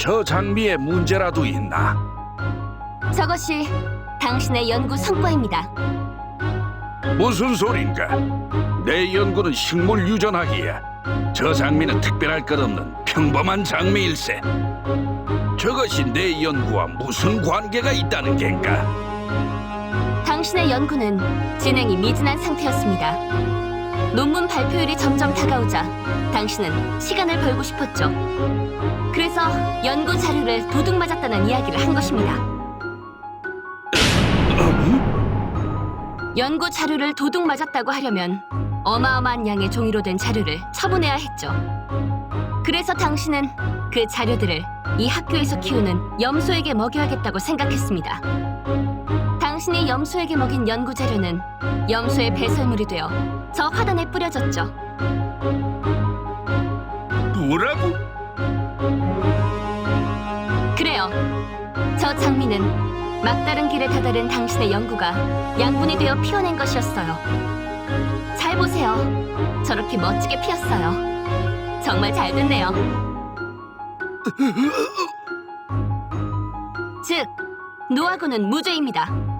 저 장미에 문제라도 있나? 저것이 당신의 연구 성과입니다. 무슨 소린가? 내 연구는 식물 유전학이야. 저 장미는 특별할 것 없는 평범한 장미일세. 저것이 내 연구와 무슨 관계가 있다는 겐가? 당신의 연구는 진행이 미진한 상태였습니다. 논문 발표일이 점점 다가오자 당신은 시간을 벌고 싶었죠. 그래서 연구 자료를 도둑 맞았다는 이야기를 한 것입니다. 연구 자료를 도둑 맞았다고 하려면 어마어마한 양의 종이로 된 자료를 처분해야 했죠. 그래서 당신은 그 자료들을 이 학교에서 키우는 염소에게 먹여야겠다고 생각했습니다. 염소에게 먹인 연구 자료는 염소의 배설물이 되어 저 화단에 뿌려졌죠. 뭐라고? 그래요. 저 장미는 막다른 길에 다다른 당신의 연구가 양분이 되어 피어낸 것이었어요. 잘 보세요. 저렇게 멋지게 피었어요. 정말 잘 됐네요. 즉, 노아군은 무죄입니다.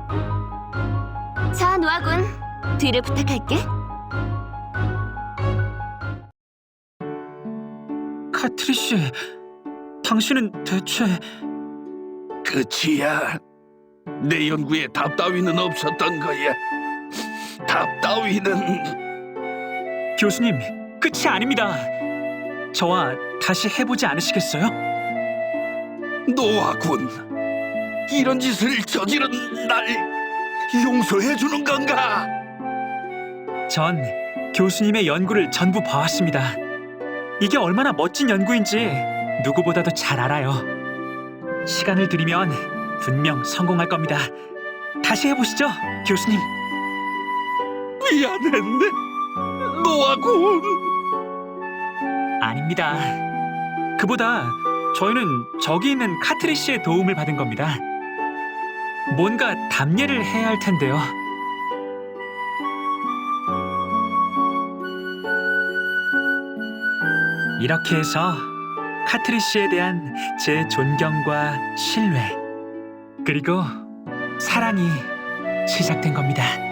자, 노아군, 뒤를 부탁할게. 카트리씨, 당신은 대체 그치야. 내 연구에 답 따위는 없었던 거야. 답 따위는 교수님 끝이 아닙니다. 저와 다시 해보지 않으시겠어요? 노아군. 이런 짓을 저지른 날 용서해 주는 건가? 전 교수님의 연구를 전부 봐왔습니다. 이게 얼마나 멋진 연구인지 누구보다도 잘 알아요. 시간을 들이면 분명 성공할 겁니다. 다시 해보시죠, 교수님. 미안했네. 노아군. 아닙니다. 그보다 저희는 저기 있는 카트리 씨의 도움을 받은 겁니다. 뭔가 답례를 해야 할 텐데요. 이렇게 해서 카트리 씨에 대한 제 존경과 신뢰 그리고 사랑이 시작된 겁니다.